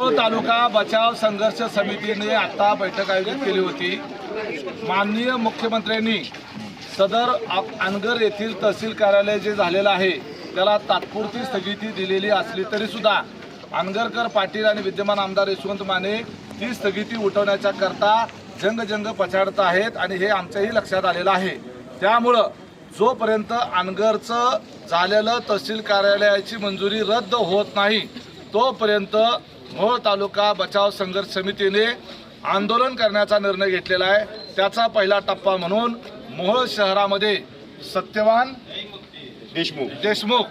तालुका बचाव संघर्ष समितीने आता बैठक आयोजित केली होती. माननीय मुख्यमंत्र्यांनी सदर अनगर येथील तहसील कार्यालय जे झालेलं आहे त्याला तात्पुरती स्थगिती दिलेली असली तरी सुद्धा अनगरकर पाटील आणि विद्यमान आमदार यशवंत माने ती स्थगिती उठवण्याच्या करता जंग जंग पछाडत आहेत आणि हे आमच्याही लक्षात आलेलं आहे. त्यामुळं जोपर्यंत अनगरचं झालेलं तहसील कार्यालयाची मंजुरी रद्द होत नाही तोपर्यंत मोहोळ तालुका बचाव संघर्ष समितीने आंदोलन करण्याचा निर्णय घेतलेला आहे. त्याचा पहिला टप्पा म्हणून मोहोळ शहरामध्ये सत्यवान देशमुख. देशमुख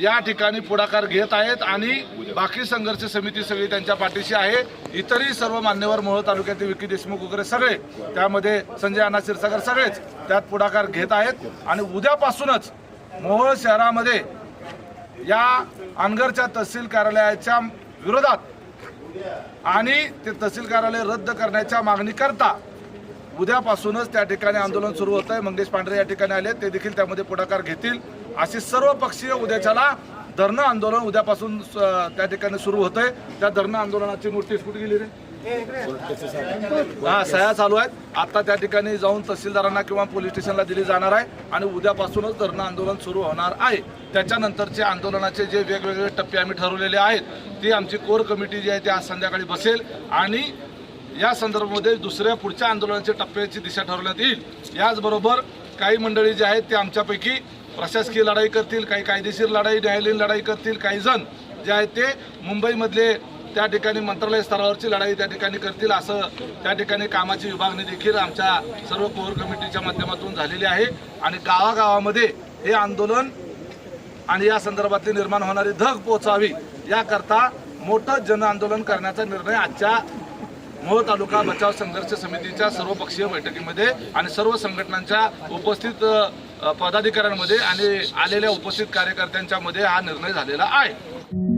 या ठिकाणी पुढाकार घेत आहेत आणि बाकी संघर्ष समिती सगळी त्यांच्या पाठीशी आहे. इतरही सर्व मान्यवर मोहोळ तालुक्यातील विकी देशमुख वगैरे सगळे त्यामध्ये संजय अण्णा क्षीरसागर सगळेच त्यात पुढाकार घेत आहेत. आणि उद्यापासूनच मोहोळ शहरामध्ये या अनगरच्या तहसील कार्यालयाच्या विरोधात. आणि ते तहसील कार्यालय रद्द करण्याच्या मागणीकरता उद्यापासूनच त्या ठिकाणी आंदोलन सुरू होत आहे मंगेश पांढरे या ठिकाणी आले ते देखील त्यामध्ये पुढाकार घेतील. असे सर्व पक्षीय उद्याच्याला धरणं आंदोलन उद्यापासून त्या ठिकाणी सुरू होत आहे त्या धरणं आंदोलनाची नोटीस कुठे गेली रे? हा सह्या चालू आहेत. आता त्या ठिकाणी जाऊन तहसीलदारांना किंवा पोलीस स्टेशनला दिली जाणार आहे आणि उद्यापासूनच धरणं आंदोलन सुरू होणार आहे. त्याच्यानंतरचे आंदोलनाचे जे वेगवेगळे टप्पे आम्ही ठरवलेले आहेत ती आमची कोर कमिटी जी आहे ती आज संध्याकाळी बसेल आणि या संदर्भामध्ये दुसऱ्या पुढच्या आंदोलनाच्या टप्प्याची दिशा ठरवण्यात येईल. याचबरोबर काही मंडळी जी आहेत ते आमच्यापैकी प्रशासकीय लढाई करतील काही कायदेशीर लढाई न्यायालयीन लढाई करतील काही जण जे आहेत ते मुंबईमधले त्या ठिकाणी मंत्रालय स्तरावरची लढाई त्या ठिकाणी करतील असं त्या ठिकाणी कामाची विभागणी देखील आमच्या सर्व कोर कमिटीच्या माध्यमातून झालेली आहे. आणि गावागावामध्ये हे आंदोलन आणि या संदर्भातली निर्माण होणारी धग पोचावी याकरता मोठं जन आंदोलन करण्याचा निर्णय आजच्या मोह तालुका बचाव संघर्ष समितीच्या सर्वपक्षीय बैठकीमध्ये आणि सर्व संघटनांच्या उपस्थित पदाधिकाऱ्यांमध्ये आणि आलेल्या उपस्थित कार्यकर्त्यांच्या मध्ये हा निर्णय झालेला आहे.